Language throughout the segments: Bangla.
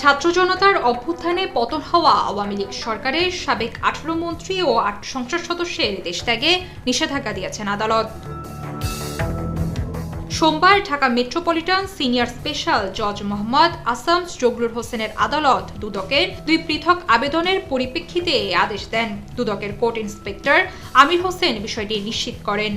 ছাত্র জনতার অভ্যুত্থানে পতন হওয়া আওয়ামী লীগ সরকারের সাবেক আঠারো মন্ত্রী ও আট সংসদ সদস্যের দেশ ত্যাগে নিষেধাজ্ঞা দিয়েছেন আদালত। সোমবার ঢাকা মেট্রোপলিটন সিনিয়র স্পেশাল জজ মোহাম্মদ আসাম জগলুর হোসেনের আদালত দুদকের দুই পৃথক আবেদনের পরিপ্রেক্ষিতে আদেশ দেন। দুদকের কোর্ট ইন্সপেক্টর আমির হোসেন বিষয়টি নিশ্চিত করেন।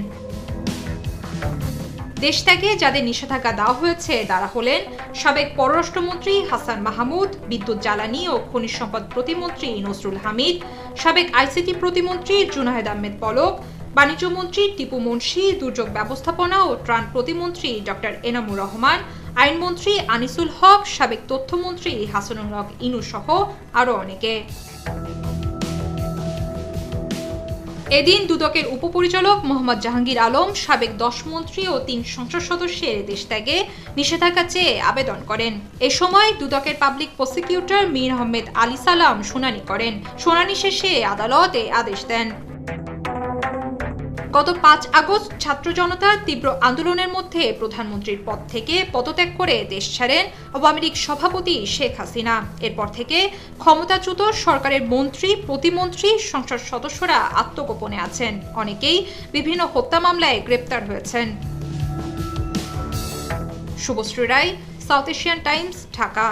দেশ ত্যাগে যাদের নিষেধাজ্ঞা দেওয়া হয়েছে, তারা হলেন সাবেক পররাষ্ট্রমন্ত্রী হাসান মাহমুদ, বিদ্যুৎ জ্বালানি ও খনিজ সম্পদ প্রতিমন্ত্রী নসরুল হামিদ, সাবেক আইসিটি প্রতিমন্ত্রী জুনাহেদ আহমেদ পলক, বাণিজ্য মন্ত্রী টিপু মুন্সি, দুর্যোগ ব্যবস্থাপনা ও ত্রাণ প্রতিমন্ত্রী ডক্টর এনামুর রহমান আইনমন্ত্রী আনিসুল হক, সাবেক তথ্যমন্ত্রী হাসানুল হক ইনু সহ আরও অনেকে। এদিন দুদকের উপপরিচালক মোহাম্মদ জাহাঙ্গীর আলম, সাবেক দশ মন্ত্রী ও তিন সংসদ সদস্যের দেশ ত্যাগে নিষেধাজ্ঞা চেয়ে আবেদন করেন। এ সময় দুদকের পাবলিক প্রসিকিউটর মীর আহমেদ আলী সালাম শুনানি করেন। শুনানি শেষে আদালত এ আদেশ দেন। গত পাঁচ আগস্ট ছাত্র জনতার তীব্র আন্দোলনের মধ্যে প্রধানমন্ত্রীর পদ থেকে পদত্যাগ করে দেশ ছাড়েন আওয়ামী লীগ সভাপতি শেখ হাসিনা। এরপর থেকে ক্ষমতাচ্যুত সরকারের মন্ত্রী, প্রতিমন্ত্রী, সংসদ সদস্যরা আত্মগোপনে আছেন। অনেকেই বিভিন্ন হত্যা মামলায় গ্রেপ্তার হয়েছেন। Shubhashree Roy, South Asian Times, Dhaka.